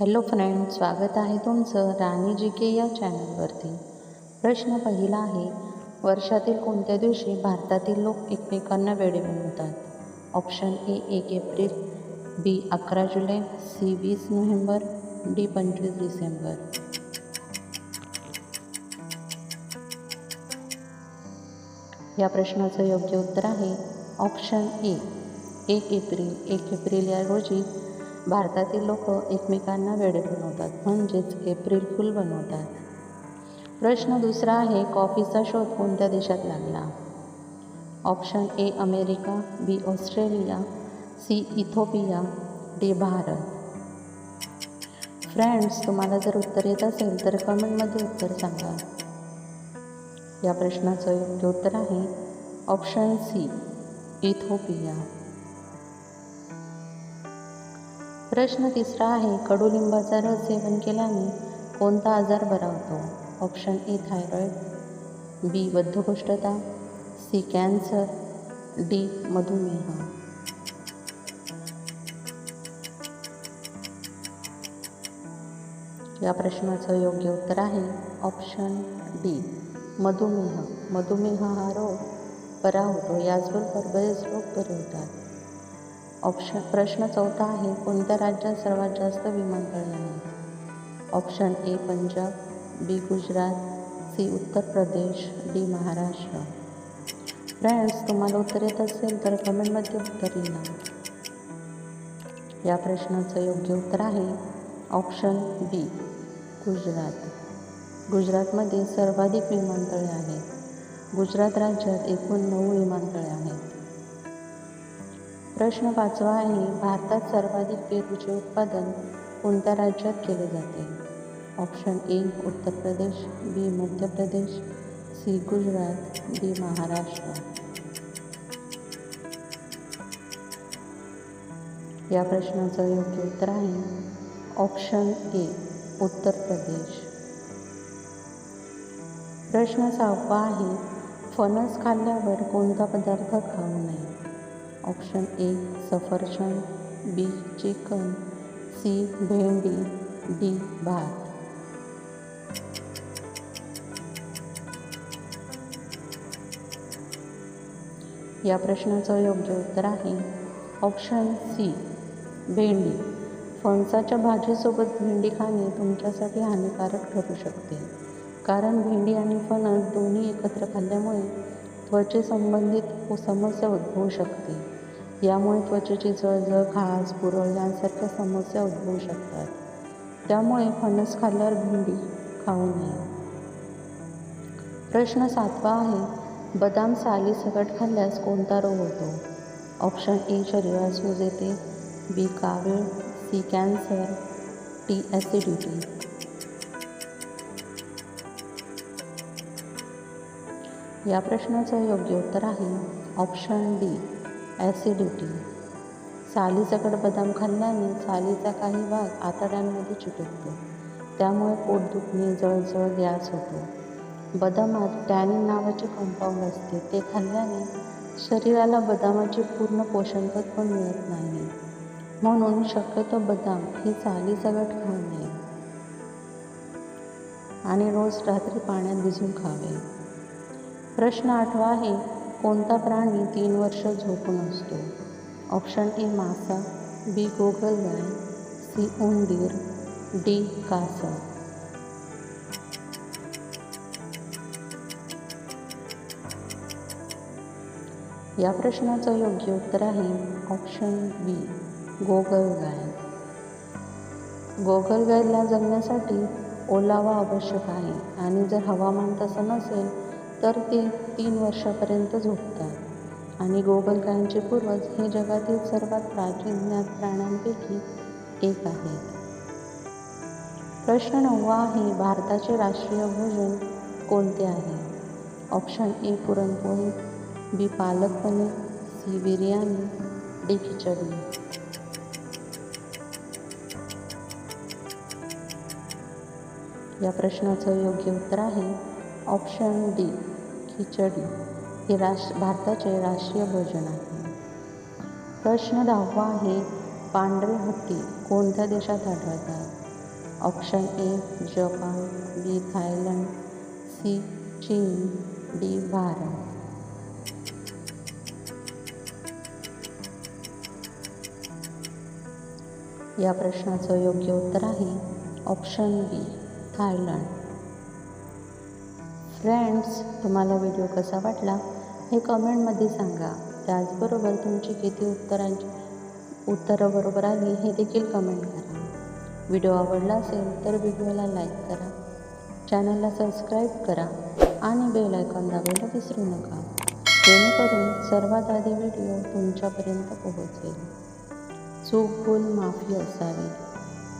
Hello friend स्वागत आहे तुमचं राणी जी के या चॅनलवरती. प्रश्न पहिला आहे वर्षातील कोणत्या दिवशी भारतातील लोक एकमेकांना वेळे बनवतात? ऑप्शन ए एक एप्रिल बी अकरा जुलै सी वीस नोव्हेंबर डी पंचवीस डिसेंबर. या प्रश्नाचं योग्य उत्तर आहे ऑप्शन ए एक एप्रिल. एक एप्रिल या रोजी भारतातील लोक एकमेकांना वेडे बनवतात म्हणजेच एप्रिल फुल बनवतात. प्रश्न दुसरा आहे कॉफीचा शोध कोणत्या देशात लागला? Option A America B Australia C Ethiopia D Bharat. Friends तुम्हाला जर उत्तर येत असेल तर कमेंटमध्ये उत्तर सांगा. या प्रश्नाचं योग्य उत्तर आहे ऑप्शन सी इथोपिया. प्रश्न तिसरा आहे कडुलिंबाचा रस सेवन केल्याने कोणता आजार बरा होतो? ऑप्शन ए थायरॉईड बी बद्धकोष्ठता. सी कॅन्सर डी मधुमेह. या प्रश्नाचं योग्य उत्तर आहे ऑप्शन डी मधुमेह. मधुमेह हा रोग बरा होतो याचबरोबर बरेच रोग बरे होतात. ऑप्शन प्रश्न चौथा आहे कोणत्या राज्यात सर्वात जास्त विमानतळ आहेत option A Punjab B Gujarat C Uttar Pradesh D Maharashtra. Friends तुम्हाला उत्तर येत असेल तर कमेंटमध्ये उत्तर लिहा. या प्रश्नाचं योग्य उत्तर आहे ऑप्शन बी गुजरात. गुजरातमध्ये सर्वाधिक विमानतळे आहेत. गुजरात राज्यात एकूण नऊ विमानतळे आहेत. प्रश्न पाचवा आहे भारतात सर्वाधिक पेरूचे उत्पादन कोणत्या राज्यात केले जाते? Option A Uttar Pradesh B Madhya Pradesh C Gujarat D Maharashtra. या प्रश्नाचं योग्य उत्तर आहे ऑप्शन ए उत्तर प्रदेश. प्रश्न सहावा आहे फणस खाल्ल्यावर कोणता पदार्थ खाऊ नये? ऑप्शन ए सफरचंद बी चिकन सी भेंडी डी भात. या प्रश्नाचं योग्य उत्तर आहे ऑप्शन सी भेंडी. फणसाच्या भाजीसोबत भेंडी खाणे तुमच्यासाठी हानिकारक ठरू शकते कारण भेंडी आणि फणस दोन्ही एकत्र खाल्ल्यामुळे त्वचेसंबंधित समस्या उद्भवू शकते. यामुळे त्वचेची जळजळ घास पुरळ यांसारख्या समस्या उद्भवू शकतात. त्यामुळे फणस खाल्ल्यावर भेंडी खाऊ नये. प्रश्न सातवा आहे बदाम साली सकट खाल्ल्यास कोणता रोग होतो? ऑप्शन ए शरीरात सूज येते. बी कावीळ. C cancer. D acidity. या प्रश्नाचं योग्य उत्तर आहे ऑप्शन डी. ॲसिडिटी. सालीसकट बदाम खाल्ल्याने सालीचा काही भाग आतड्यांमध्ये चिटकतो. त्यामुळे पोट दुखणे जळजळ गॅस होतो. बदामात टॅनिन नावाचे कंपाऊंड असते. ते खाल्ल्याने शरीराला बदामाचे पूर्ण पोषणतत्व मिळत नाही. म्हणून शक्यतो बदाम हे सालीसकट खाऊ नये. आणि रोज रात्री पाण्यात भिजून खावे. प्रश्न आठवा आहे कोणता प्राणी तीन वर्ष झोपून असतो? ऑप्शन ए मासा. बी गोगलगाय सी उंदीर. डी कासा. या प्रश्नाचं योग्य उत्तर आहे ऑप्शन बी गोगलगाय गोगलगायला जगण्यासाठी ओलावा आवश्यक आहे आणि जर हवामान तसं नसेल तर ते तीन वर्षापर्यंत झोपतात. आणि गोगलगायांचे पूर्वज हे जगातील सर्वात प्राचीन ज्ञात प्राण्यांपैकी एक आहेत. प्रश्न नववा आहे भारताचे राष्ट्रीय भोजन कोणते आहे? Option A puranpoli B palak paneer C biryani D khichdi. या प्रश्नाचं योग्य उत्तर आहे ऑप्शन डी खिचडी. हे राष्ट्र भारताचे राष्ट्रीय भोजन आहे. प्रश्न दहावा आहे पांढरे हत्ती कोणत्या देशात आढळतात? Option A Japan B Thailand C चीन डी भारत. या प्रश्नाचं योग्य उत्तर आहे ऑप्शन बी थायलंड. फ्रेंड्स तुम्हाला व्हिडिओ कसा वाटला? हे कमेंटमध्ये सांगा. त्याचबरोबर तुमची किती उत्तरांची उत्तरं बरोबर आली हे देखील कमेंट करा. व्हिडिओ आवडला असेल तर व्हिडिओला लाईक करा. चॅनलला सबस्क्राईब करा आणि बेल आयकॉन दाबायला विसरू नका. जेणेकरून सर्वात आधी व्हिडिओ तुमच्यापर्यंत पोहोचेल. चूक बोल माफी असावी.